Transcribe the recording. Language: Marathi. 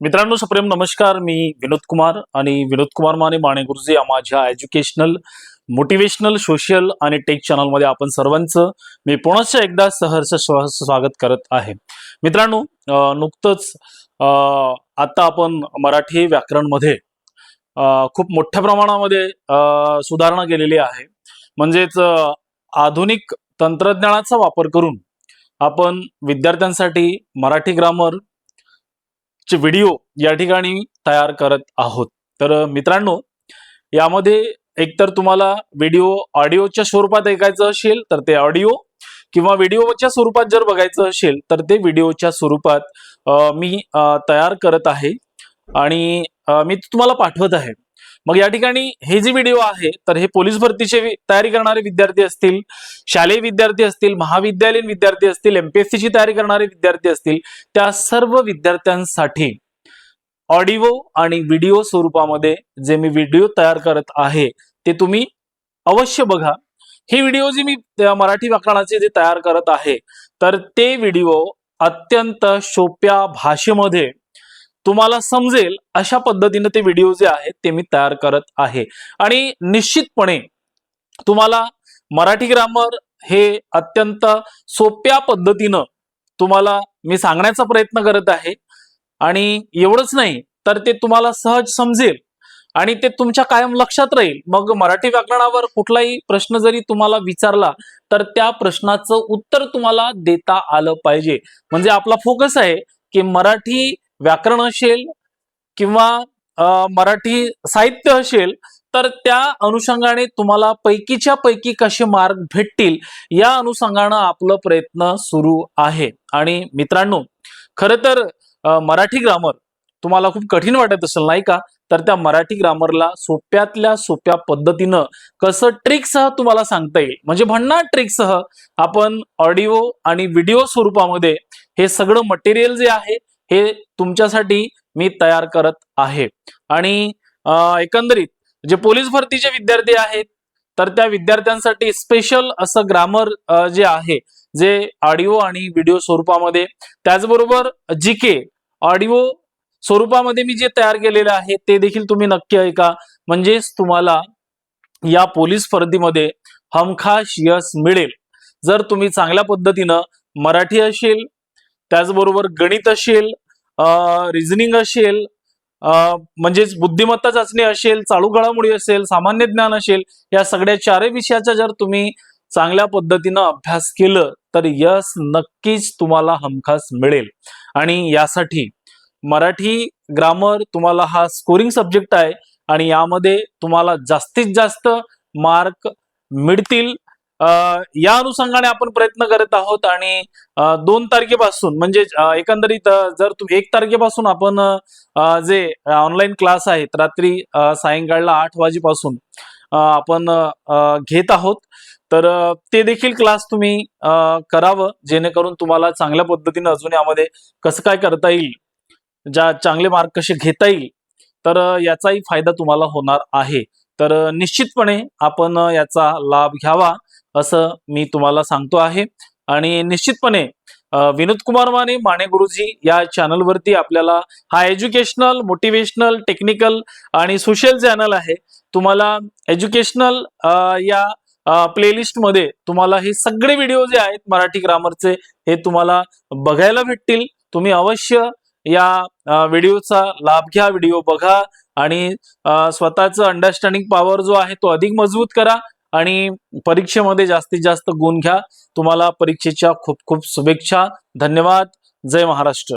मित्रांनो सप्रेम नमस्कार. मी विनोद कुमार आणि विनोद कुमार माने माने गुरुजी या माझ्या एज्युकेशनल मोटिवेशनल सोशल आणि टेक चॅनलमध्ये आपण सर्वांचं मी पुनश्च एकदा सहर्ष स्वागत करत आहे. मित्रांनो नुकतंच आता आपण मराठी व्याकरणमध्ये खूप मोठ्या प्रमाणामध्ये अं, सुधारणा केलेली आहे. म्हणजेच आधुनिक तंत्रज्ञानाचा वापर करून आपण विद्यार्थ्यांसाठी मराठी ग्रामर चे व्हिडिओ या ठिकाणी तयार करत आहोत. तर मित्रांनो यामध्ये एकतर तुम्हाला व्हिडिओ ऑडिओच्या स्वरूपात ऐकायचं असेल तर ते ऑडिओ किंवा व्हिडिओच्या स्वरूपात जर बघायचं असेल तर ते व्हिडिओच्या स्वरूपात मी तयार करत आहे. आणि मी तुम्हाला पाठवत आहे. मग या ठिकाणी हे जे व्हिडिओ आहे तर हे पोलीस भरतीचे तयारी करणारे विद्यार्थी असतील शालेय विद्यार्थी असतील महाविद्यालयीन विद्यार्थी असतील एमपीएससीची तयारी करणारे विद्यार्थी असतील त्या सर्व विद्यार्थ्यांसाठी ऑडिओ आणि व्हिडिओ स्वरूपामध्ये जे मी व्हिडिओ तयार करत आहे ते तुम्ही अवश्य बघा. हे व्हिडिओ जे मी मराठी व्याकरणाचे जे तयार करत आहे तर ते व्हिडिओ अत्यंत सोप्या भाषेमध्ये तुम्हाला समजेल अशा पद्धतीने ते व्हिडिओ जे आहेत ते मी तयार करत आहे. आणि निश्चितपणे तुम्हाला मराठी ग्रामर हे अत्यंत सोप्या पद्धतीनं तुम्हाला मी सांगण्याचा प्रयत्न करत आहे. आणि एवढंच नाही तर ते तुम्हाला सहज समजेल आणि ते तुमच्या कायम लक्षात राहील. मग मराठी व्याकरणावर कुठलाही प्रश्न जरी तुम्हाला विचारला तर त्या प्रश्नाचं उत्तर तुम्हाला देता आलं पाहिजे. म्हणजे आपला फोकस आहे की मराठी व्याकरण असेल किंवा मराठी साहित्य असेल तर त्या अनुषंगाने तुम्हाला पैकीच्या पैकी कसे मार्क भेटतील या अनुषंगानं आपलं प्रयत्न सुरू आहे. आणि मित्रांनो खरं तर मराठी ग्रामर तुम्हाला खूप कठीण वाटत असेल नाही का? तर त्या मराठी ग्रामरला सोप्यातल्या सोप्या पद्धतीनं कसं ट्रिकसह तुम्हाला सांगता येईल. म्हणजे म्हणणार ट्रिकसह आपण ऑडिओ आणि व्हिडिओ स्वरूपामध्ये हे सगळं मटेरियल जे आहे हे तुमच्यासाठी मी तयार करत आहे. आणि एकंदरीत जे पोलीस भरतीचे विद्यार्थी आहेत तर त्या विद्यार्थ्यांसाठी स्पेशल असं ग्रामर जे आहे जे ऑडिओ आणि व्हिडिओ स्वरूपामध्ये त्याचबरोबर जी के ऑडिओ स्वरूपामध्ये मी जे तयार केलेले आहे ते देखील तुम्ही नक्की ऐका. म्हणजेच तुम्हाला या पोलीस स्पर्धेमध्ये हमखास यश मिळेल. जर तुम्ही चांगल्या पद्धतीनं मराठी असेल त्याचबरोबर गणित असेल रिझनिंग असेल म्हणजेच बुद्धिमत्ता चाचणी असेल चालू घडामोडी असेल सामान्य ज्ञान असेल या सगळ्या चारही विषयाचा जर तुम्ही चांगल्या पद्धतीनं अभ्यास केलं तर यश नक्कीच तुम्हाला हमखास मिळेल. आणि यासाठी मराठी ग्रामर तुम्हाला हा स्कोरिंग सब्जेक्ट आहे आणि यामध्ये तुम्हाला जास्तीत जास्त मार्क मिळतील. या अनुषंगाने आपण प्रयत्न करत आहोत आणि दोन तारखेपासून म्हणजे एकंदरीत जर तुम्ही एक तारखेपासून आपण जे ऑनलाईन क्लास आहेत रात्री सायंकाळला आठ वाजेपासून आपण घेत आहोत तर ते देखील क्लास तुम्ही करावं जेणेकरून तुम्हाला चांगल्या पद्धतीने अजून यामध्ये कसं काय करता येईल ज्या चांगले मार्क कसे घेता येईल तर याचाही फायदा तुम्हाला होणार आहे. तर निश्चितपणे आपण याचा लाभ घ्यावा. असं मी तुम्हाला सांगतो आहे. आणि निश्चितपणे विनोद कुमार माने माने गुरुजी या चॅनलवरती आपल्याला हा एज्युकेशनल मोटिवेशनल टेक्निकल आणि सोशल चॅनल आहे तुम्हाला एज्युकेशनल या प्लेलिस्टमध्ये तुम्हाला हे सगळे व्हिडिओ जे आहेत मराठी ग्रामरचे हे तुम्हाला बघायला भेटतील. तुम्ही अवश्य या व्हिडिओचा लाभ घ्या व्हिडिओ बघा आणि स्वतःचं अंडरस्टँडिंग पॉवर जो आहे तो अधिक मजबूत करा. आणि परीक्षेमध्ये जास्तीत जास्त गुण घ्या. तुम्हाला परीक्षेच्या खूप खूप शुभेच्छा. धन्यवाद. जय महाराष्ट्र.